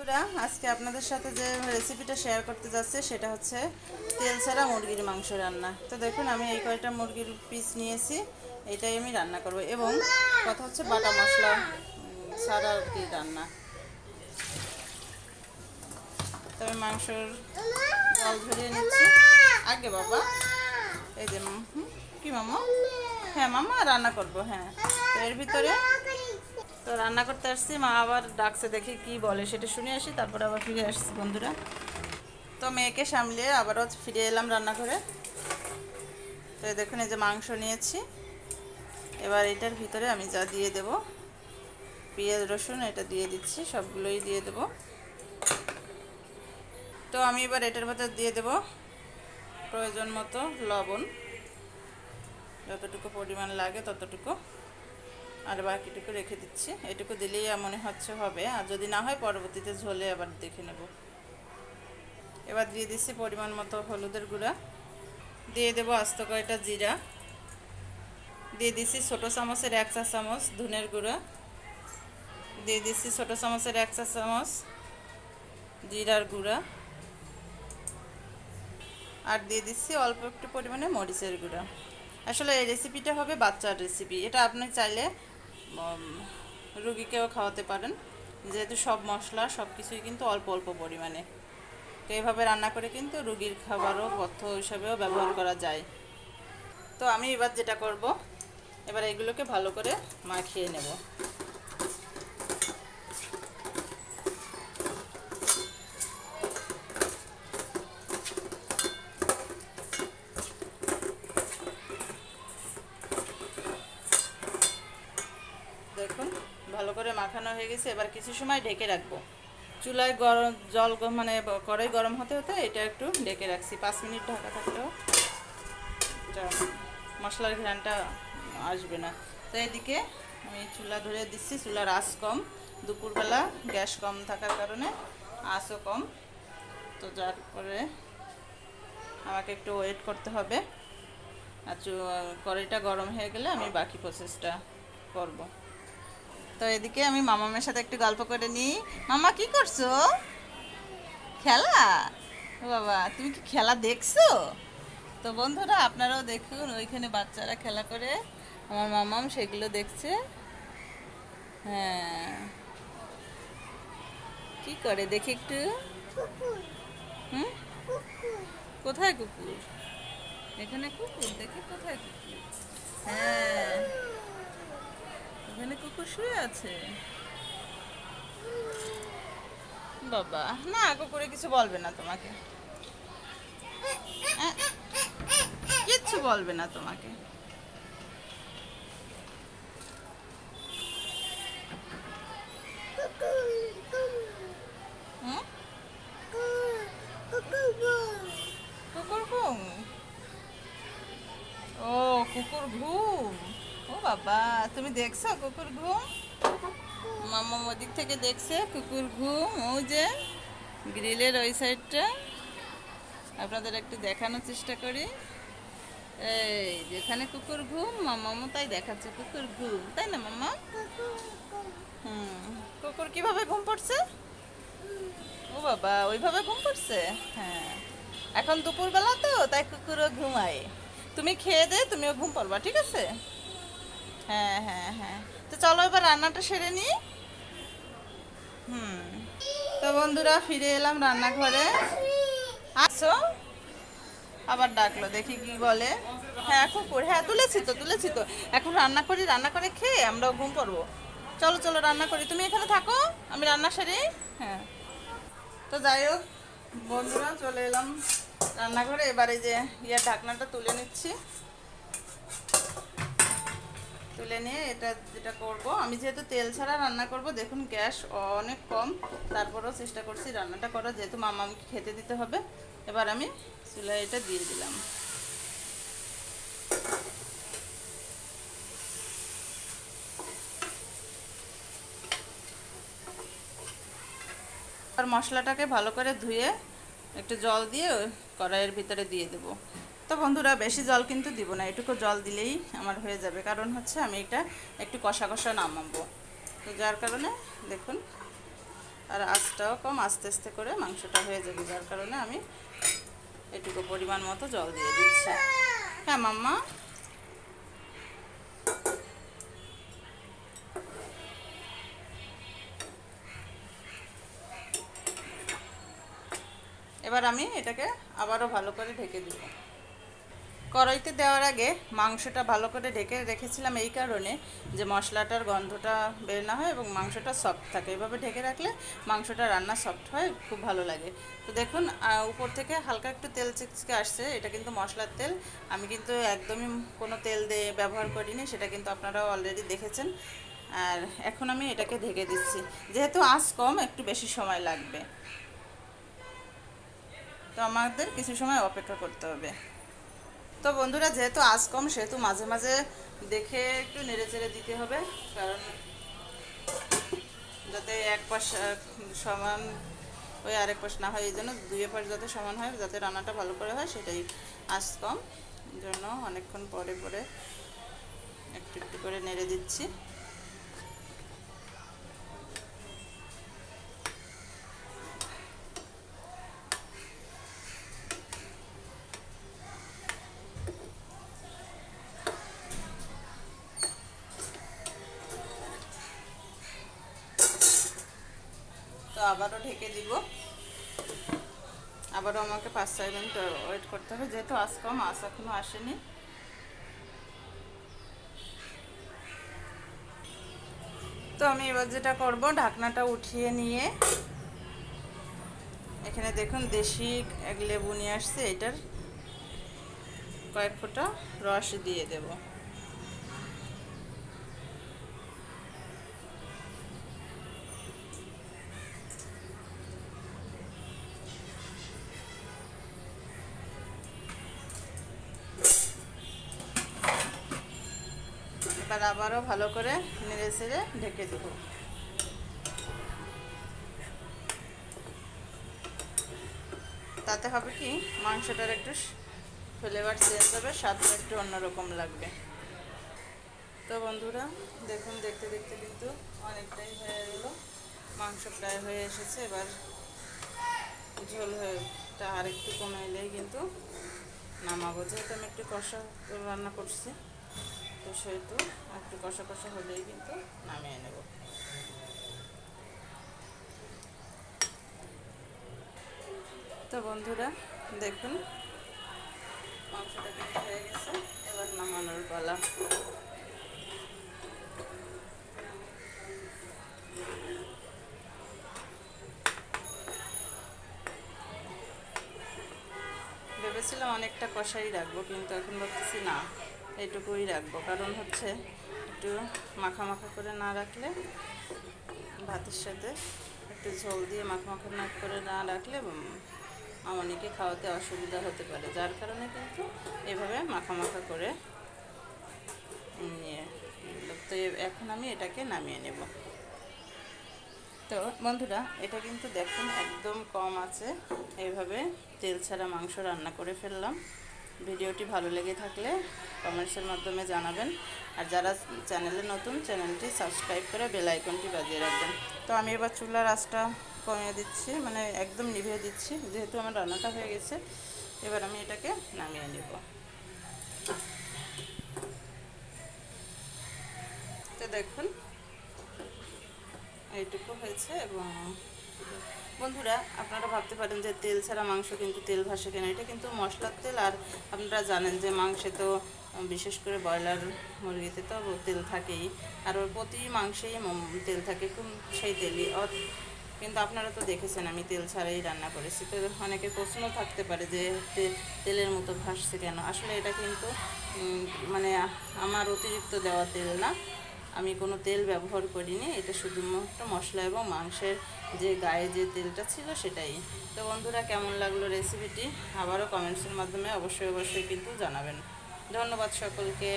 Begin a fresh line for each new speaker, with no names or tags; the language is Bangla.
বন্ধুরা, আজকে আপনাদের সাথে যে রেসিপিটা শেয়ার করতে যাচ্ছে, সেটা হচ্ছে তেল ছাড়া মুরগির মাংস রান্না। তো দেখুন, আমি এই কয়টা মুরগির পিস নিয়েছি, এটাই আমি রান্না করব। এবং কথা হচ্ছে বাটা মশলা ছাড়া আর কি রান্না। তবে মাংসর জল ঝরিয়ে নিচ্ছি। আগে বাবা, এই যে কি মামা? হ্যাঁ মামা, রান্না করব হ্যাঁ। তো এর ভিতরে তো রান্না করতে আসছি, মা আবার ডাকছে দেখি কি বলে, সেটা শুনে আসি, তারপরে আবার ফিরে আসছি বন্ধুরা। তো মেয়েকে সামলিয়ে আবারও ফিরে এলাম রান্না করে তো দেখুন, এই যে মাংস নিয়েছি। এবার এটার ভিতরে আমি যা দিয়ে দেব, পেঁয়াজ, রসুন, এটা দিয়ে দিচ্ছি, সবগুলোই দিয়ে দেব। তো আমি এবার এটার ভিতরে দিয়ে দেব প্রয়োজন মতো লবণ। যতটুকু পরিমাণ লাগে ততটুকু। আর বাকিটুকু রেখে দিচ্ছি। এটুকু দিলেই মনে হচ্ছে হবে। আর যদি না হয়, পরবর্তীতে ঝোলে আবার দেখে নেব। এবার দিয়ে দিচ্ছি পরিমাণ মতো হলুদের গুঁড়া। দিয়ে দেবো আস্ত কয়টা জিরা। দিয়ে দিচ্ছি ছোটো চামচের এক চা চামচ ধুনের গুঁড়া। দিয়ে দিচ্ছি ছোটো চামচের এক চা চামচ জিরার গুঁড়া। আর দিয়ে দিচ্ছি অল্প একটু পরিমাণে মরিচের গুঁড়া। আসলে এই রেসিপিটা হবে বাচ্চার রেসিপি এটা আপনি চাইলে রুগীকেও খাওয়াতে পারেন। যেহেতু সব মশলা, সব কিছুই কিন্তু অল্প অল্প পরিমাণে। তো এইভাবে রান্না করে কিন্তু রুগীর খাবারও, পথ্য হিসাবেও ব্যবহার করা যায়। তো আমি এবার যেটা করব, এবার এগুলোকে ভালো করে মাখিয়ে নেব। হয়ে গেছে, এবার কিছু সময় ঢেকে রাখব। চুলায় গরম, জল মানে কড়াই গরম হতে হতে এটা একটু ঢেকে রাখছি। পাঁচ মিনিট ঢাকা থাকলেও মশলার ঘ্রানটা আসবে না। তো এদিকে আমি চুলা ধরে দিচ্ছি। চুলার আঁচ কম। দুপুরবেলা গ্যাস কম থাকার কারণে আঁচও কম। তো যার পরে আমাকে একটু ওয়েট করতে হবে। আর কড়াইটা গরম হয়ে গেলে আমি বাকি প্রসেসটা করব। তো এদিকে আমি মামামের সাথে একটু গল্প করে নিই। মামা, কি করছ? খেলা? বাবা, তুমি কি খেলা দেখছ? তো বন্ধুরা, আপনারাও দেখুন, ওইখানে বাচ্চারা খেলা করে। আমার মামাম সেগুলো দেখছে। হ্যাঁ। কি করে, দেখি একটু। হুম? কোথায় কুকুর? এখানে কুকুর, দেখি কোথায় কুকুর। হ্যাঁ। ওখানে কুকুর শুয়ে আছে? বাবা, না, কুকুরে কিছু বলবে না তোমাকে। কিচ্ছু বলবে না তোমাকে? কুকুর ঘুম? ও, কুকুর ঘুম। বাবা, তুমি দেখছ কুকুর ঘুম? মামা ওদিক থেকে দেখছে কুকুর ঘুম ও যে গ্রিলের ওই সাইডটা। আপনাদের একটু দেখানোর চেষ্টা করি। এই, যেখানে কুকুর ঘুম মামামও তাই দেখাচ্ছে কুকুর ঘুম, তাই না মামা হুম, কুকুর কীভাবে ঘুম পড়ছে? ও বাবা, ওইভাবে ঘুম পড়ছে? হ্যাঁ এখন দুপুরবেলা তো, তাই কুকুরও ঘুমায়। তুমি খেয়ে দে, তুমিও ঘুম পড়বা, ঠিক আছে? হ্যাঁ হ্যাঁ হ্যাঁ। তো চলো এবার রান্নাটা সেরে নিই। হুম। তো বন্ধুরা, ফিরে এলাম রান্নাঘরে। আসো। আবার ডাকলো, দেখি কি বলে। হ্যাঁ কুকুর হ্যাঁ তুলেছি তো তুলেছি তো। এখন রান্না করি, রান্না করে খেয়ে আমরাও ঘুম পড়ব। চলো চলো, রান্না করি। তুমি এখানে থাকো, আমি রান্না সেরে। হ্যাঁ। তো যাই হোক, বন্ধুরা, চলে এলাম রান্নাঘরে। এবারে যে ইয়ে ঢাকনাটা তুলে নিচ্ছি। তুলে নিয়ে এটা যেটা করব, আমি যেহেতু তেল ছাড়া রান্না করব, দেখুন গ্যাস অনেক কম, তারপরেও চেষ্টা করছি রান্নাটা করা যেহেতু মামা আমাকে খেতে দিতে হবে, এবার আমি চুলায় এটা দিয়ে দিলাম। আর মশলাটাকে ভালো করে ধুয়ে একটু জল দিয়ে কড়াইয়ের ভিতরে দিয়ে দেব। তো বন্ধুরা, বেশি জল কিন্তু দিব না, এটুকু জল দিলেই আমার হয়ে যাবে। কারণ হচ্ছে আমি এটা একটু কষা কষা নামাবো। তো যার কারণে দেখুন, আর আঁচটাও কম, আস্তে আস্তে করে মাংসটা হয়ে যাবে। যার কারণে আমি এটুকু পরিমাণ মতো জল দিয়ে দিচ্ছি। হ্যাঁ মাম্মা? এবার আমি এটাকে আবারও ভালো করে ঢেকে দিব। কড়াইতে দেওয়ার আগে মাংসটা ভালো করে ঢেকে রেখেছিলাম এই কারণে যে মশলাটার গন্ধটা বের না হয় এবং মাংসটা সফট থাকে। এভাবে ঢেকে রাখলে মাংসটা রান্না সফট হয়, খুব ভালো লাগে। তো দেখুন উপর থেকে হালকা একটু তেল চিকচিকে আসছে, এটা কিন্তু মশলার তেল। আমি কিন্তু একদমই কোনো তেল দিয়ে ব্যবহার করিনি, সেটা কিন্তু আপনারাও অলরেডি দেখেছেন। আর এখন আমি এটাকে ঢেকে দিচ্ছি। যেহেতু আঁচ কম, একটু বেশি সময় লাগবে। তো আমাদের কিছু সময় অপেক্ষা করতে হবে। তো বন্ধুরা, যেহেতু আজ কম, সেহেতু মাঝে মাঝে দেখে একটু নেড়ে চেড়ে দিতে হবে, কারণ যাতে এক পাশ সমান ওই আরেক পাশ না হয়, এই জন্য দুই পাশ যাতে সমান হয়, যাতে রান্নাটা ভালো করে হয়, সেটাই আজ কম। জন্য অনেকক্ষণ পরে পরে একটু একটু করে নেড়ে দিচ্ছি। আবারও ঢেকে দিব। আবারও আমাকে পাঁচ, ছয় মিনিট ওয়েট করতে হবে। যেহেতু আজ কম আজ এখনও আসেনি। তো আমি এবার যেটা করব, ঢাকনাটা উঠিয়ে নিয়ে, এখানে দেখুন দেশি এক লেবু নিয়ে আসছে। এটার কয়েক ফোঁটা রস দিয়ে দেবো। এবার আবারও ভালো করে নেড়ে ছেড়ে ঢেকে দেব। তাতে হবে কি, মাংসটার একটু ফ্লেভার চেঞ্জ হবে, স্বাদটা একটু অন্যরকম লাগবে। তো বন্ধুরা, দেখুন, দেখতে দেখতে কিন্তু অনেকটাই হয়ে গেল। মাংস প্রায় হয়ে এসেছে, এবার ঝোল হয়েটা আর একটু কমে এলেই কিন্তু নামাবো। যেহেতু আমি একটু কষা রান্না করছি তো সেহেতু একটু কষা কষা হলেই কিন্তু নামিয়ে নেব। তো বন্ধুরা, দেখুন মাংসটা হয়ে গেছে, এবার নামানোর পালা। ভেবেছিলাম অনেকটা কষাই রাখব, কিন্তু এখন ভাবতেছি না। এইটুকুই রাখব। কারণ হচ্ছে একটু মাখা মাখা করে না রাখলে ভাতের সাথে একটু ঝোল দিয়ে মাখা মাখা না করে না রাখলে উম, মামনিকে খাওয়াতে অসুবিধা হতে পারে। যার কারণে কিন্তু এভাবে মাখা মাখা করে নিয়ে তো এখন আমি এটাকে নামিয়ে নেব। তো বন্ধুরা এটা কিন্তু দেখুন একদম কম আছে। এইভাবে তেল ছাড়া মাংস রান্না করে ফেললাম। ভিডিওটি ভালো লেগে থাকলে কমেন্টসের মাধ্যমে জানাবেন। আর যারা চ্যানেলে নতুন, চ্যানেলটি সাবস্ক্রাইব করে বেল আইকনটি বাজিয়ে রাখবেন। তো আমি এবার চুলার আঁচটা কমিয়ে দিচ্ছি মানে একদম নিভিয়ে দিচ্ছি, যেহেতু আমার রান্নাটা হয়ে গেছে। এবার আমি এটাকে নামিয়ে নেব। তো দেখুন, এইটুকু হয়েছে এবং বন্ধুরা, আপনারা ভাবতে পারেন যে তেল ছাড়া মাংস কিন্তু তেল ভাসে কেন? এটা কিন্তু মশলার তেল, আর আপনারা জানেন যে মাংসে তো, বিশেষ করে ব্রয়লার মুরগিতে তো তেল থাকেই। আর ওর প্রতি মাংসেই তেল থাকে সেই তেলই। কিন্তু আপনারা তো দেখেছেন, আমি তেল ছাড়াই রান্না করেছি। তো অনেকের প্রশ্ন থাকতে পারে যে তেলের মতো ভাসছে কেন? আসলে এটা কিন্তু মানে আমার অতিরিক্ত দেওয়া তেল না। আমি কোনো তেল ব্যবহার করিনি, এটা শুধুমাত্র মশলা এবং মাংসের যে গায়ে যে তেলটা ছিল সেটাই। তো বন্ধুরা, কেমন লাগল রেসিপিটি আবারও কমেন্টসের মাধ্যমে অবশ্যই অবশ্যই কিন্তু জানাবেন। ধন্যবাদ সকলকে।